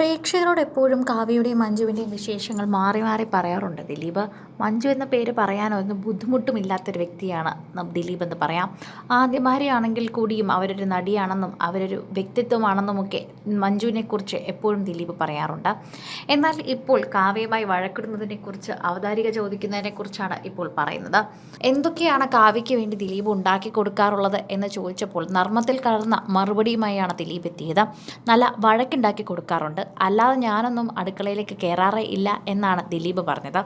പ്രേക്ഷകരോട് എപ്പോഴും കാവ്യയുടെയും മഞ്ജുവിന്റെയും വിശേഷങ്ങൾ മാറി മാറി പറയാറുണ്ട്. ദിലീപ് മഞ്ജു എന്ന പേര് പറയാനോ ഒന്നും ബുദ്ധിമുട്ടുമില്ലാത്തൊരു വ്യക്തിയാണ്. ദിലീപ് എന്ന് പറയാം. ആദ്യഭാര്യയാണെങ്കിൽ കൂടിയും അവരൊരു നടിയാണെന്നും അവരൊരു വ്യക്തിത്വമാണെന്നുമൊക്കെ മഞ്ജുവിനെക്കുറിച്ച് എപ്പോഴും ദിലീപ് പറയാറുണ്ട്. എന്നാൽ ഇപ്പോൾ കാവ്യയുമായി വഴക്കിടുന്നതിനെക്കുറിച്ച് അവതാരിക ചോദിക്കുന്നതിനെക്കുറിച്ചാണ് ഇപ്പോൾ പറയുന്നത്. എന്തൊക്കെയാണ് കാവ്യയ്ക്ക് വേണ്ടി ദിലീപ് ഉണ്ടാക്കി കൊടുക്കാറുള്ളത് എന്ന് ചോദിച്ചപ്പോൾ നർമ്മത്തിൽ കലർന്ന മറുപടിയുമായാണ് ദിലീപ് എത്തിയത്. നല്ല വഴക്കുണ്ടാക്കി കൊടുക്കാറുണ്ട്. അല്ലാതെ ഞാനൊന്നും അടുക്കളയിലേക്ക് കയറാറേ ഇല്ല എന്നാണ് ദിലീപ് പറഞ്ഞത്.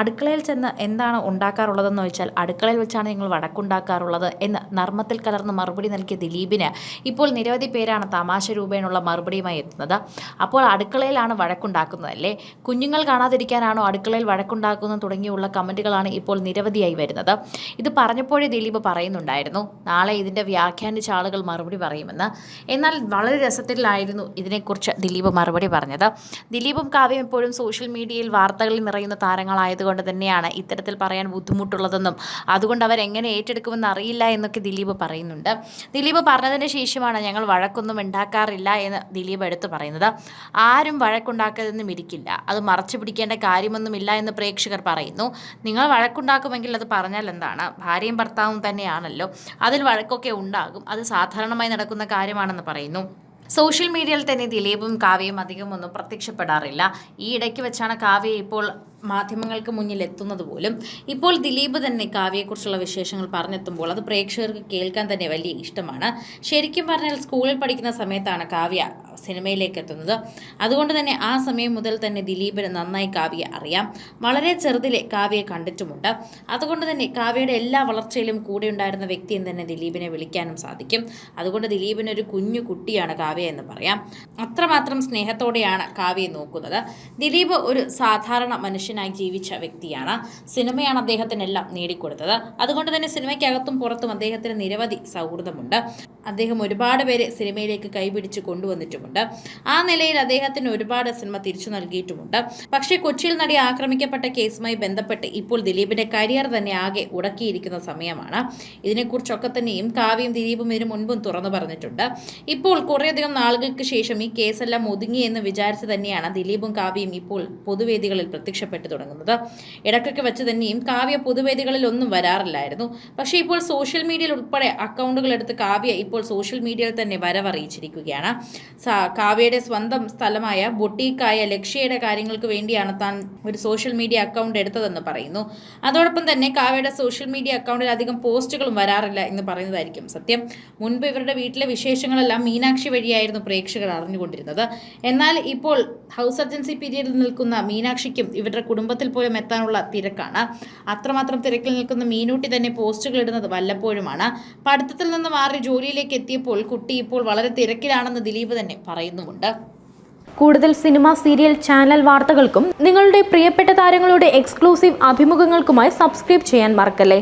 അടുക്കളയിൽ ചെന്ന് എന്താണ് ഉണ്ടാക്കാറുള്ളതെന്ന് ചോദിച്ചാൽ അടുക്കളയിൽ വെച്ചാണ് ഞങ്ങൾ വടക്കുണ്ടാക്കാറുള്ളത് എന്ന് നർമ്മത്തിൽ കലർന്ന് മറുപടി നൽകിയ ദിലീപിന് ഇപ്പോൾ നിരവധി പേരാണ് തമാശ രൂപേണുള്ള മറുപടിയുമായി എത്തുന്നത്. അപ്പോൾ അടുക്കളയിലാണ് വഴക്കുണ്ടാക്കുന്നതല്ലേ? കുഞ്ഞുങ്ങൾ കാണാതിരിക്കാനാണോ അടുക്കളയിൽ വഴക്കുണ്ടാക്കുന്നത് തുടങ്ങിയുള്ള കമന്റുകളാണ് ഇപ്പോൾ നിരവധിയായി വരുന്നത്. ഇത് പറഞ്ഞപ്പോഴേ ദിലീപ് പറയുന്നുണ്ടായിരുന്നു നാളെ ഇതിന്റെ വ്യാഖ്യാനിച്ച ആളുകൾ മറുപടി പറയുമെന്ന്. എന്നാൽ വളരെ രസത്തിലായിരുന്നു ഇതിനെക്കുറിച്ച് ദിലീപ് മറുപടി പറഞ്ഞത്. ദിലീപും കാവ്യം എപ്പോഴും സോഷ്യൽ മീഡിയയിൽ വാർത്തകളിൽ നിറയുന്ന താരങ്ങളായതുകൊണ്ട് തന്നെയാണ് ഇത്തരത്തിൽ പറയാൻ ബുദ്ധിമുട്ടുള്ളതെന്നും അതുകൊണ്ട് അവർ എങ്ങനെ ഏറ്റെടുക്കുമെന്ന് അറിയില്ല എന്നൊക്കെ ദിലീപ് പറയുന്നുണ്ട്. ദിലീപ് പറഞ്ഞതിന് ശേഷമാണ് ഞങ്ങൾ വഴക്കൊന്നും ഉണ്ടാക്കാറില്ല എന്ന് ദിലീപ് എടുത്തു പറയുന്നത്. ആരും വഴക്കുണ്ടാക്കരുതെന്നും ഇരിക്കില്ല. അത് മറച്ചു പിടിക്കേണ്ട കാര്യമൊന്നുമില്ല എന്ന് പ്രേക്ഷകർ പറയുന്നു. നിങ്ങൾ വഴക്കുണ്ടാക്കുമെങ്കിൽ അത് പറഞ്ഞാൽ എന്താണ്? ഭാര്യയും ഭർത്താവും തന്നെയാണല്ലോ. അതിൽ വഴക്കൊക്കെ ഉണ്ടാകും. അത് സാധാരണമായി നടക്കുന്ന കാര്യമാണെന്ന് പറയുന്നു. സോഷ്യൽ മീഡിയയിൽ തന്നെ ദിലീപും കാവ്യയും അധികം ഒന്നും പ്രത്യക്ഷപ്പെടാറില്ല. ഈ ഇടയ്ക്ക് വെച്ചാണ് കാവ്യ ഇപ്പോൾ മാധ്യമങ്ങൾക്ക് മുന്നിൽ എത്തുന്നത് പോലും. ഇപ്പോൾ ദിലീപ് തന്നെ കാവ്യയെക്കുറിച്ചുള്ള വിശേഷങ്ങൾ പറഞ്ഞെത്തുമ്പോൾ അത് പ്രേക്ഷകർക്ക് കേൾക്കാൻ തന്നെ വലിയ ഇഷ്ടമാണ്. ശരിക്കും പറഞ്ഞാൽ സ്കൂളിൽ പഠിക്കുന്ന സമയത്താണ് കാവ്യ സിനിമയിലേക്ക് എത്തുന്നത് അതുകൊണ്ട് തന്നെ ആ സമയം മുതൽ തന്നെ ദിലീപിന് നന്നായി കാവ്യ അറിയാം. വളരെ ചെറുതിലെ കാവ്യയെ കണ്ടിട്ടുമുണ്ട്. അതുകൊണ്ട് തന്നെ കാവ്യയുടെ എല്ലാ വളർച്ചയിലും കൂടെ ഉണ്ടായിരുന്ന വ്യക്തി തന്നെ ദിലീപിനെ വിളിക്കാനും സാധിക്കും. അതുകൊണ്ട് ദിലീപിന് ഒരു കുഞ്ഞു കുട്ടിയാണ് കാവ്യ എന്ന് പറയാം. അത്രമാത്രം സ്നേഹത്തോടെയാണ് കാവ്യയെ നോക്കുന്നത്. ദിലീപ് ഒരു സാധാരണ മനുഷ്യനായി ജീവിച്ച വ്യക്തിയാണ്. സിനിമയാണ് അദ്ദേഹത്തിനെല്ലാം നേടിക്കൊടുത്തത്. അതുകൊണ്ട് തന്നെ സിനിമയ്ക്കകത്തും പുറത്തും അദ്ദേഹത്തിന് നിരവധി സൗഹൃദമുണ്ട്. അദ്ദേഹം ഒരുപാട് പേരെ സിനിമയിലേക്ക് കൈപിടിച്ച് കൊണ്ടുവന്നിട്ടുമുണ്ട്. ആ നിലയിൽ അദ്ദേഹത്തിന് ഒരുപാട് സിനിമ തിരിച്ചു നൽകിയിട്ടുമുണ്ട്. പക്ഷേ കൊച്ചിയിൽ നടി ആക്രമിക്കപ്പെട്ട കേസുമായി ബന്ധപ്പെട്ട് ഇപ്പോൾ ദിലീപിന്റെ കരിയർ തന്നെ ആകെ ഉടക്കിയിരിക്കുന്ന സമയമാണ്. ഇതിനെക്കുറിച്ചൊക്കെ തന്നെയും കാവ്യം ദിലീപും ഇതിനു മുൻപും തുറന്നു പറഞ്ഞിട്ടുണ്ട്. ഇപ്പോൾ കുറേയധികം നാളുകൾക്ക് ശേഷം ഈ കേസെല്ലാം ഒതുങ്ങി എന്ന് വിചാരിച്ച് തന്നെയാണ് ദിലീപും കാവ്യയും ഇപ്പോൾ പൊതുവേദികളിൽ പ്രത്യക്ഷപ്പെട്ടു തുടങ്ങുന്നത്. ഇടയ്ക്കൊക്കെ വെച്ച് തന്നെയും കാവ്യ പൊതുവേദികളിൽ ഒന്നും വരാറില്ലായിരുന്നു. പക്ഷേ ഇപ്പോൾ സോഷ്യൽ മീഡിയയിൽ ഉൾപ്പെടെ അക്കൗണ്ടുകൾ എടുത്ത് കാവ്യ ഇപ്പോൾ സോഷ്യൽ മീഡിയയിൽ തന്നെ വരവറിയിച്ചിരിക്കുകയാണ്. കാവ്യയുടെ സ്വന്തം സ്ഥലമായ ബൊട്ടീക്കായ ലക്ഷ്യയുടെ കാര്യങ്ങൾക്ക് വേണ്ടിയാണ് താൻ ഒരു സോഷ്യൽ മീഡിയ അക്കൗണ്ട് എടുത്തതെന്ന് പറയുന്നു. അതോടൊപ്പം തന്നെ കാവ്യയുടെ സോഷ്യൽ മീഡിയ അക്കൗണ്ടിൽ അധികം പോസ്റ്റുകളും വരാറില്ല എന്ന് പറയുന്നതായിരിക്കും സത്യം. മുൻപ് ഇവരുടെ വീട്ടിലെ വിശേഷങ്ങളെല്ലാം മീനാക്ഷി വഴിയായിരുന്നു പ്രേക്ഷകർ അറിഞ്ഞുകൊണ്ടിരുന്നത്. എന്നാൽ ഇപ്പോൾ ഹൗസ് സർജൻസി പീരീഡിൽ നിൽക്കുന്ന മീനാക്ഷിക്കും ഇവരുടെ കുടുംബത്തിൽ പോലും എത്താനുള്ള തിരക്കാണ്. അത്രമാത്രം തിരക്കിൽ നിൽക്കുന്ന മീനൂട്ടി തന്നെ പോസ്റ്റുകൾ ഇടുന്നത് വല്ലപ്പോഴുമാണ്. പഠിത്തത്തിൽ നിന്ന് മാറി ജോലിയിലേക്ക് എത്തിയപ്പോൾ കുട്ടി ഇപ്പോൾ വളരെ തിരക്കിലാണെന്ന് ദിലീപ് തന്നെ പറയുന്നുമുണ്ട്. കൂടുതൽ സിനിമ സീരിയൽ ചാനൽ വാർത്തകൾക്കും നിങ്ങളുടെ പ്രിയപ്പെട്ട താരങ്ങളുടെ എക്സ്ക്ലൂസീവ് അഭിമുഖങ്ങൾക്കുമായി സബ്സ്ക്രൈബ് ചെയ്യാൻ മറക്കല്ലേ?